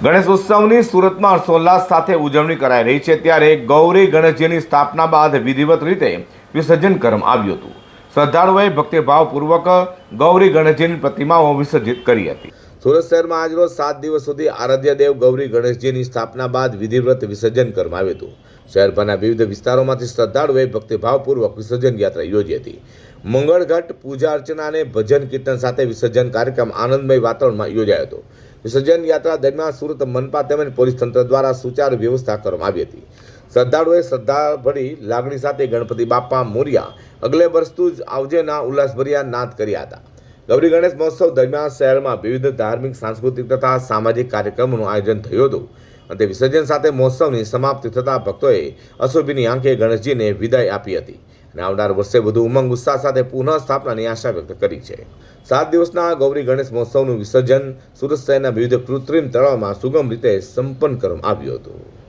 ગણેશ ઉત્સવની સુરતમાં હર્ષોલ્લાસ સાથે ઉજવણી કરાઈ રહી છે ત્યારે ગૌરી ગણેશજીની સ્થાપના બાદ વિધિવત રીતે વિસર્જન કરવામાં આવ્યું હતું. શ્રદ્ધાળુઓએ ભક્તિભાવપૂર્વક ગૌરી ગણેશજીની પ્રતિમાઓ વિસર્જિત કરી હતી. સુરત શહેરમાં આજરોજ સાત દિવસ સુધી આરાધ્ય દેવ ગૌરી ગણેશજીની સ્થાપના બાદ વિધિવત વિસર્જન કરવામાં આવ્યું હતું. શહેરભરના વિવિધ વિસ્તારોમાંથી શ્રદ્ધાળુઓએ ભક્તિભાવપૂર્વક વિસર્જન યાત્રા યોજી હતી. મંગળઘટ, પૂજા અર્ચના અને ભજન કીર્તન સાથે વિસર્જન કાર્યક્રમ આનંદમય વાતાવરણમાં યોજાયો હતો. વિસર્જન યાત્રા દરમિયાન સુરત મનપા તેમજ પોલીસ તંત્ર દ્વારા સુચારુ વ્યવસ્થા કરવામાં આવી હતી. શ્રદ્ધાળુઓએ શ્રદ્ધાભરી લાગણી સાથે ગણપતિ બાપા મોરિયા અગલે વર્ષતું જ આવજેના ઉલ્લાસભર્યા નાદ કર્યા હતા. ગૌરી ગણેશ મહોત્સવ દરમિયાન શહેરમાં વિવિધ ધાર્મિક, સાંસ્કૃતિક તથા સામાજિક કાર્યક્રમોનું આયોજન થયું હતું અને વિસર્જન સાથે મહોત્સવની સમાપ્તિ થતાં ભક્તોએ અશોભીની આંખે ગણેશજીને વિદાય આપી હતી. અને આવનાર વર્ષે વધુ ઉમંગ, ઉત્સાહ સાથે પુનઃ સ્થાપનાની આશા વ્યક્ત કરી છે. સાત દિવસના ગૌરી ગણેશ મહોત્સવનું વિસર્જન સુરત શહેરના વિવિધ કૃત્રિમ તળાવમાં સુગમ રીતે સંપન્ન કરવામાં આવ્યું હતું.